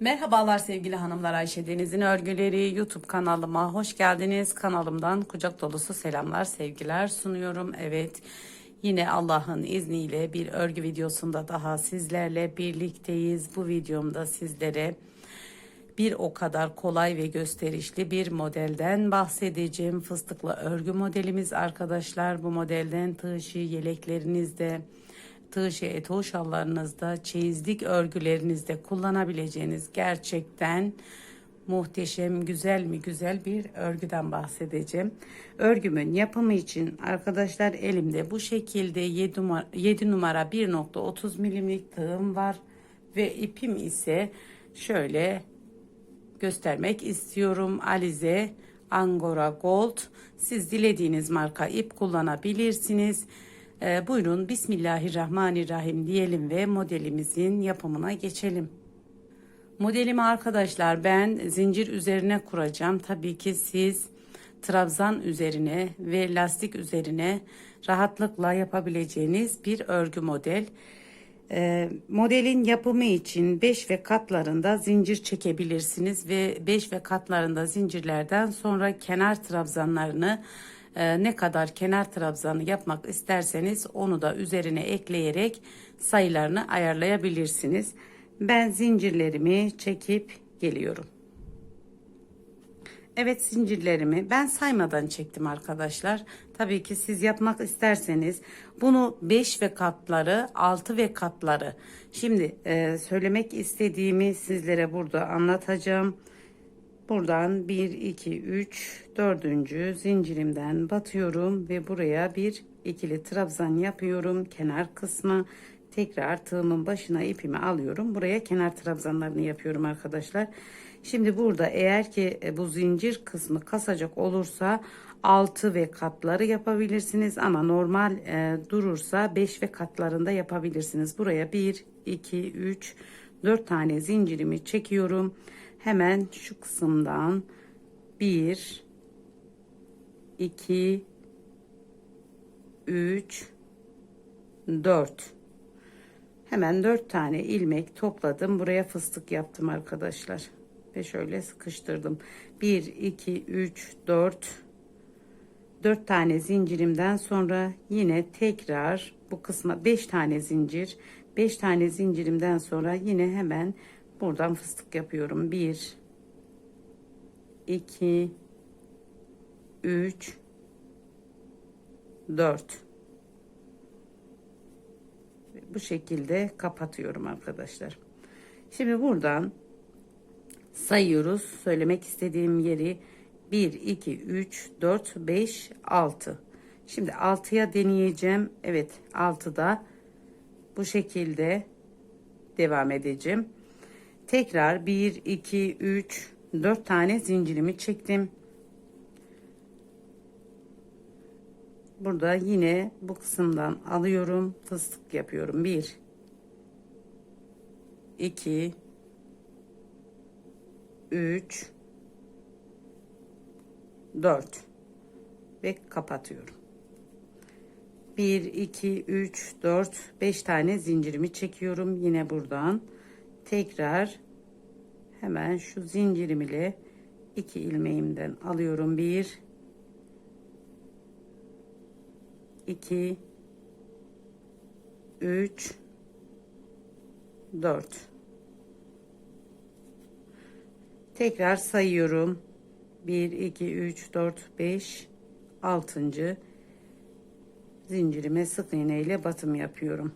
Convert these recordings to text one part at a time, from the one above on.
Merhabalar sevgili hanımlar Ayşe Deniz'in örgüleri YouTube kanalıma hoş geldiniz. Kanalımdan kucak dolusu selamlar sevgiler sunuyorum. Evet yine Allah'ın izniyle bir örgü videosunda daha sizlerle birlikteyiz. Bu videomda sizlere bir o kadar kolay ve gösterişli bir modelden bahsedeceğim. Fıstıklı örgü modelimiz arkadaşlar. Bu modelden tığ yeleklerinizde tığ şey eto şallarınızda, çeyizlik örgülerinizde kullanabileceğiniz gerçekten muhteşem, güzel mi güzel bir örgüden bahsedeceğim. Örgümün yapımı için arkadaşlar elimde bu şekilde 7 numara, 7 numara 1.30 milimlik tığım var ve ipim ise şöyle göstermek istiyorum. Alize Angora Gold. Siz dilediğiniz marka ip kullanabilirsiniz. Ee, buyurun Bismillahirrahmanirrahim diyelim ve modelimizin yapımına geçelim. Modelimi arkadaşlar ben zincir üzerine kuracağım. Tabii ki siz trabzan üzerine ve lastik üzerine rahatlıkla yapabileceğiniz bir örgü model. Ee, modelin yapımı için 5 ve katlarında zincir çekebilirsiniz ve 5 ve katlarında zincirlerden sonra kenar trabzanlarını e, ne kadar kenar trabzanı yapmak isterseniz onu da üzerine ekleyerek sayılarını ayarlayabilirsiniz. Ben zincirlerimi çekip geliyorum. Evet zincirlerimi ben saymadan çektim arkadaşlar. Tabii ki siz yapmak isterseniz bunu 5 ve katları 6 ve katları. Şimdi e, söylemek istediğimi sizlere burada anlatacağım. Buradan 1 2 3 4. zincirimden batıyorum ve buraya bir ikili trabzan yapıyorum kenar kısmı. Tekrar tığımın başına ipimi alıyorum. Buraya kenar trabzanlarını yapıyorum arkadaşlar. Şimdi burada eğer ki e, bu zincir kısmı kasacak olursa 6 ve katları yapabilirsiniz ama normal e, durursa 5 ve katlarında yapabilirsiniz. Buraya 1 2 3 4 tane zincirimi çekiyorum. Hemen şu kısımdan 1 2 3 4 Hemen 4 tane ilmek topladım. Buraya fıstık yaptım arkadaşlar. Ve şöyle sıkıştırdım. 1 2 3 4 4 tane zincirimden sonra yine tekrar bu kısma 5 tane zincir 5 tane zincirimden sonra yine hemen buradan fıstık yapıyorum. 1 2 3 4 bu şekilde kapatıyorum arkadaşlar. Şimdi buradan sayıyoruz. Söylemek istediğim yeri 1 2 3 4 5 6 şimdi 6'ya deneyeceğim. Evet 6'da bu şekilde devam edeceğim tekrar 1 2 3 4 tane zincirimi çektim. Burada yine bu kısımdan alıyorum fıstık yapıyorum. 1 2 3 4 ve kapatıyorum. 1 2 3 4 5 tane zincirimi çekiyorum. Yine buradan tekrar hemen şu zincirim ile iki ilmeğimden alıyorum. 1 2 3 4 tekrar sayıyorum. 1 2 3 4 5 6. zincirime sık iğne ile batım yapıyorum.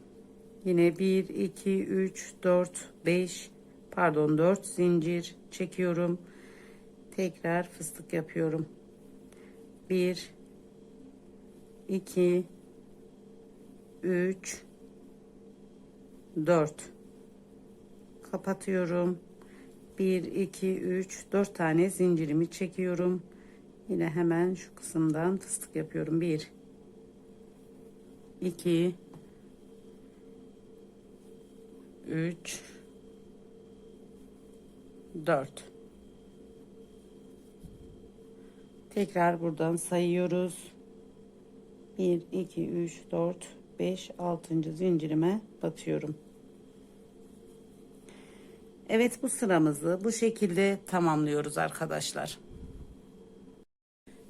Yine 1 2 3 4 5 pardon 4 zincir çekiyorum. Tekrar fıstık yapıyorum. 1 2 3 4 kapatıyorum. 1 2 3 4 tane zincirimi çekiyorum. Yine hemen şu kısımdan fıstık yapıyorum. 1 2 3 4 tekrar buradan sayıyoruz 1 2 3 4 5 6. zincirime batıyorum Evet bu sıramızı bu şekilde tamamlıyoruz arkadaşlar.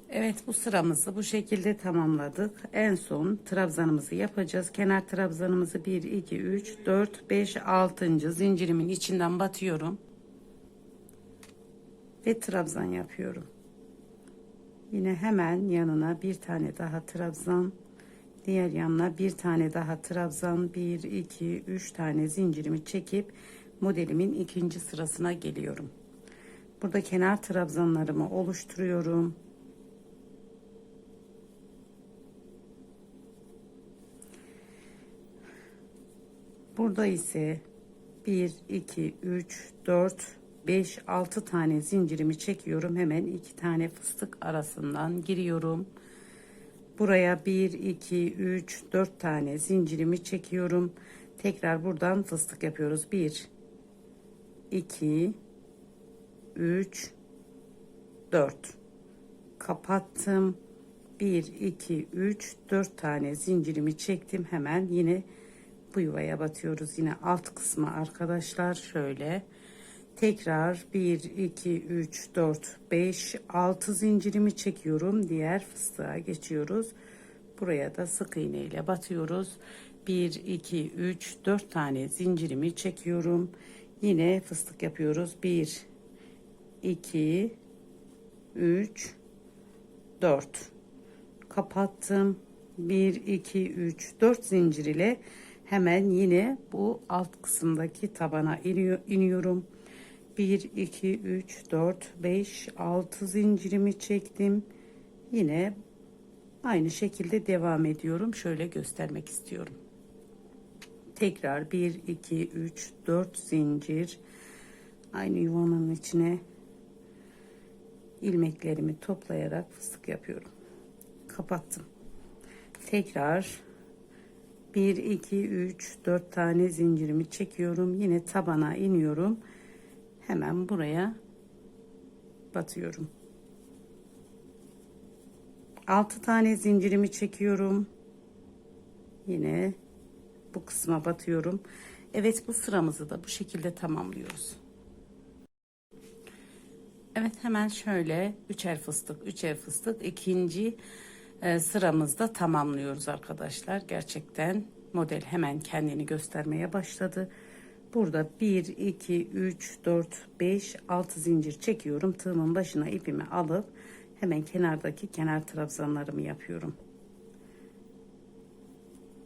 Evet bu sıramızı bu şekilde tamamladık. En son trabzanımızı yapacağız. Kenar trabzanımızı 1, 2, 3, 4, 5, 6. zincirimin içinden batıyorum. Ve trabzan yapıyorum. Yine hemen yanına bir tane daha trabzan. Diğer yanına bir tane daha trabzan. 1, 2, 3 tane zincirimi çekip modelimin ikinci sırasına geliyorum. Burada kenar trabzanlarımı oluşturuyorum. Burada ise 1, 2, 3, 4, 5, 6 tane zincirimi çekiyorum. Hemen 2 tane fıstık arasından giriyorum. Buraya 1, 2, 3, 4 tane zincirimi çekiyorum. Tekrar buradan fıstık yapıyoruz. 1, 2, 3, 4. Kapattım. 1, 2, 3, 4 tane zincirimi çektim. Hemen yine bu yuvaya batıyoruz. Yine alt kısmı arkadaşlar şöyle. Tekrar 1, 2, 3, 4, 5, 6 zincirimi çekiyorum. Diğer fıstığa geçiyoruz. Buraya da sık iğne ile batıyoruz. 1, 2, 3, 4 tane zincirimi çekiyorum. Yine fıstık yapıyoruz. 1, 2, 3, 4. Kapattım. 1, 2, 3, 4 zincir ile hemen yine bu alt kısımdaki tabana iniyor, iniyorum. 1, 2, 3, 4, 5, 6 zincirimi çektim. Yine aynı şekilde devam ediyorum. Şöyle göstermek istiyorum. Tekrar 1, 2, 3, 4 zincir. Aynı yuvanın içine ilmeklerimi toplayarak fıstık yapıyorum. Kapattım. Tekrar 1, 2, 3, 4 tane zincirimi çekiyorum. Yine tabana iniyorum. Hemen buraya batıyorum. 6 tane zincirimi çekiyorum. Yine bu kısma batıyorum. Evet bu sıramızı da bu şekilde tamamlıyoruz. Evet hemen şöyle üçer fıstık üçer fıstık ikinci e, sıramızda tamamlıyoruz arkadaşlar. Gerçekten model hemen kendini göstermeye başladı. Burada 1, 2, 3, 4, 5, 6 zincir çekiyorum. Tığımın başına ipimi alıp hemen kenardaki kenar trabzanlarımı yapıyorum.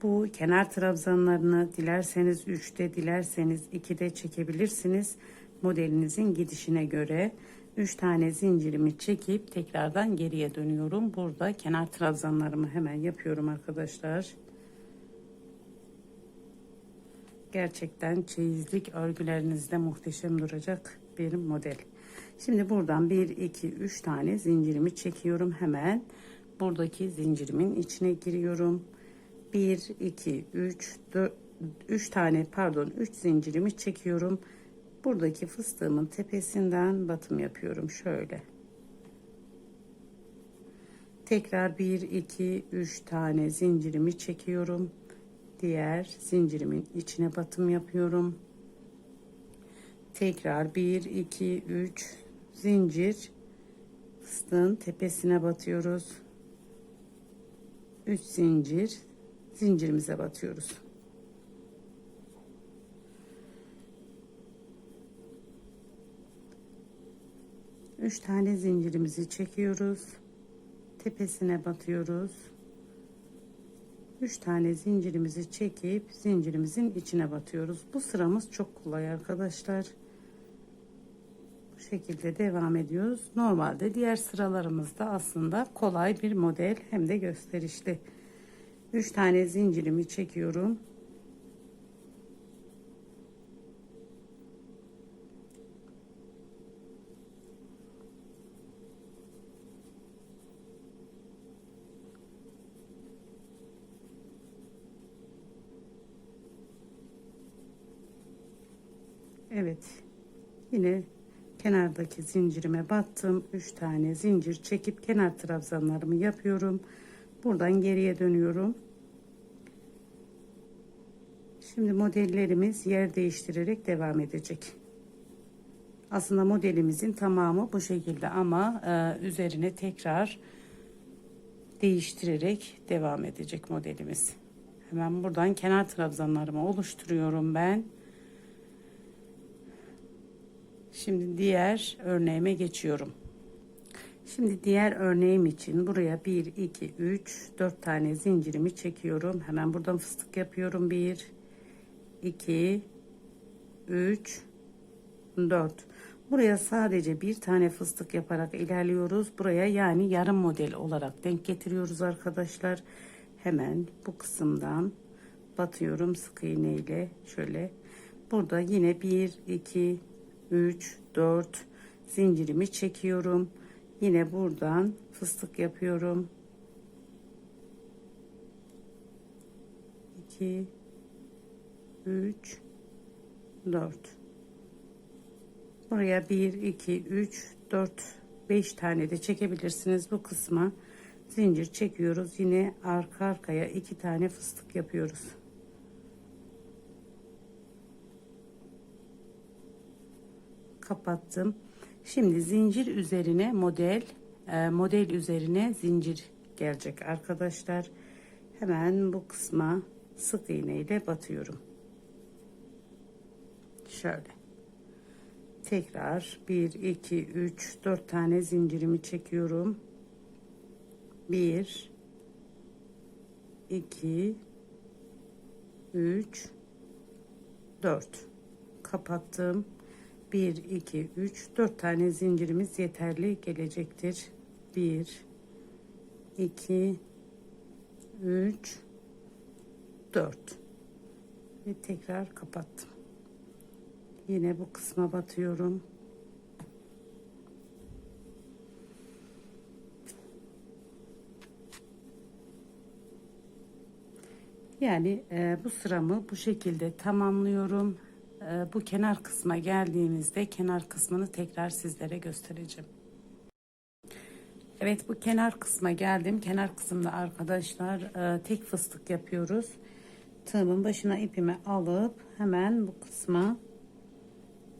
Bu kenar trabzanlarını dilerseniz 3'te dilerseniz 2'de çekebilirsiniz. Modelinizin gidişine göre 3 tane zincirimi çekip tekrardan geriye dönüyorum. Burada kenar trabzanlarımı hemen yapıyorum arkadaşlar. Gerçekten çeyizlik örgülerinizde muhteşem duracak bir model. Şimdi buradan 1, 2, 3 tane zincirimi çekiyorum. Hemen buradaki zincirimin içine giriyorum. 1, 2, 3, 4, 3 tane pardon 3 zincirimi çekiyorum. Buradaki fıstığımın tepesinden batım yapıyorum şöyle. Tekrar 1, 2, 3 tane zincirimi çekiyorum diğer zincirimin içine batım yapıyorum. Tekrar 1 2 3 zincir fıstığın tepesine batıyoruz. 3 zincir zincirimize batıyoruz. Üç tane zincirimizi çekiyoruz. Tepesine batıyoruz. 3 tane zincirimizi çekip zincirimizin içine batıyoruz. Bu sıramız çok kolay arkadaşlar. Bu şekilde devam ediyoruz. Normalde diğer sıralarımızda aslında kolay bir model hem de gösterişli. 3 tane zincirimi çekiyorum. Evet. Yine kenardaki zincirime battım. 3 tane zincir çekip kenar trabzanlarımı yapıyorum. Buradan geriye dönüyorum. Şimdi modellerimiz yer değiştirerek devam edecek. Aslında modelimizin tamamı bu şekilde ama e, üzerine tekrar değiştirerek devam edecek modelimiz. Hemen buradan kenar trabzanlarımı oluşturuyorum ben. Şimdi diğer örneğime geçiyorum. Şimdi diğer örneğim için buraya 1, 2, 3, 4 tane zincirimi çekiyorum. Hemen buradan fıstık yapıyorum. 1, 2, 3, 4. Buraya sadece bir tane fıstık yaparak ilerliyoruz. Buraya yani yarım model olarak denk getiriyoruz arkadaşlar. Hemen bu kısımdan batıyorum sık iğne ile şöyle. Burada yine 1, 2, 3, 4 zincirimi çekiyorum. Yine buradan fıstık yapıyorum. 2 3 4 Buraya 1 2 3 4 5 tane de çekebilirsiniz bu kısma. Zincir çekiyoruz. Yine arka arkaya iki tane fıstık yapıyoruz. Kapattım. Şimdi zincir üzerine model, e, model üzerine zincir gelecek arkadaşlar. Hemen bu kısma sık iğne ile batıyorum. Şöyle. Tekrar 1, 2, 3, 4 tane zincirimi çekiyorum. 1, 2, 3, 4. Kapattım. 1, 2, 3, 4 tane zincirimiz yeterli gelecektir. 1, 2, 3, 4 ve tekrar kapattım. Yine bu kısma batıyorum. Yani e, bu sıramı bu şekilde tamamlıyorum. E, bu kenar kısma geldiğimizde kenar kısmını tekrar sizlere göstereceğim. Evet bu kenar kısma geldim. Kenar kısımda arkadaşlar e, tek fıstık yapıyoruz. Tığımın başına ipimi alıp hemen bu kısma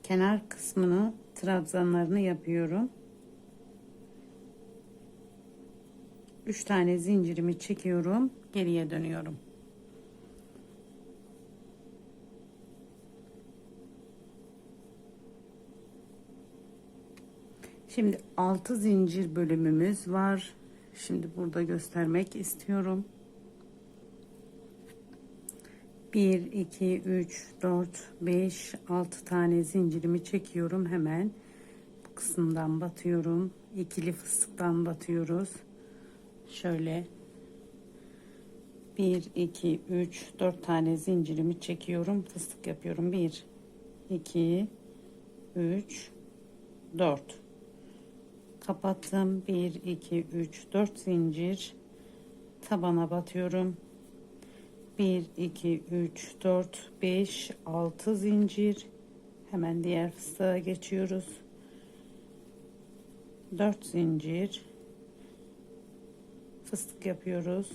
kenar kısmını trabzanlarını yapıyorum. 3 tane zincirimi çekiyorum. Geriye dönüyorum. Şimdi 6 zincir bölümümüz var. Şimdi burada göstermek istiyorum. 1 2 3 4 5 6 tane zincirimi çekiyorum hemen. Bu kısımdan batıyorum. İkili fıstıktan batıyoruz. Şöyle. 1 2 3 4 tane zincirimi çekiyorum. Fıstık yapıyorum. 1 2 3 4 kapattım. 1 2 3 4 zincir. Tabana batıyorum. 1 2 3 4 5 6 zincir. Hemen diğer fıstığa geçiyoruz. 4 zincir. Fıstık yapıyoruz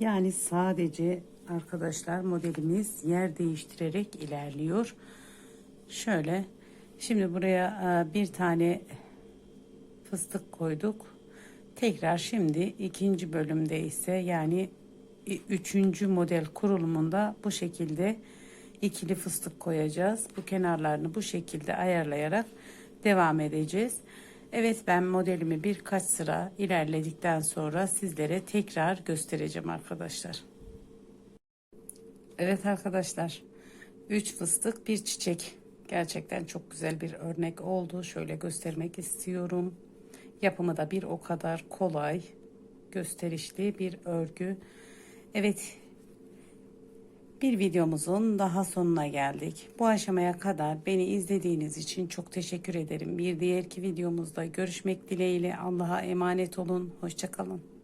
Yani sadece arkadaşlar modelimiz yer değiştirerek ilerliyor. Şöyle şimdi buraya e, bir tane fıstık koyduk. Tekrar şimdi ikinci bölümde ise yani üçüncü model kurulumunda bu şekilde ikili fıstık koyacağız. Bu kenarlarını bu şekilde ayarlayarak devam edeceğiz. Evet ben modelimi birkaç sıra ilerledikten sonra sizlere tekrar göstereceğim arkadaşlar. Evet arkadaşlar 3 fıstık bir çiçek gerçekten çok güzel bir örnek oldu. Şöyle göstermek istiyorum. Yapımı da bir o kadar kolay gösterişli bir örgü. Evet bir videomuzun daha sonuna geldik. Bu aşamaya kadar beni izlediğiniz için çok teşekkür ederim. Bir diğerki videomuzda görüşmek dileğiyle Allah'a emanet olun. Hoşçakalın.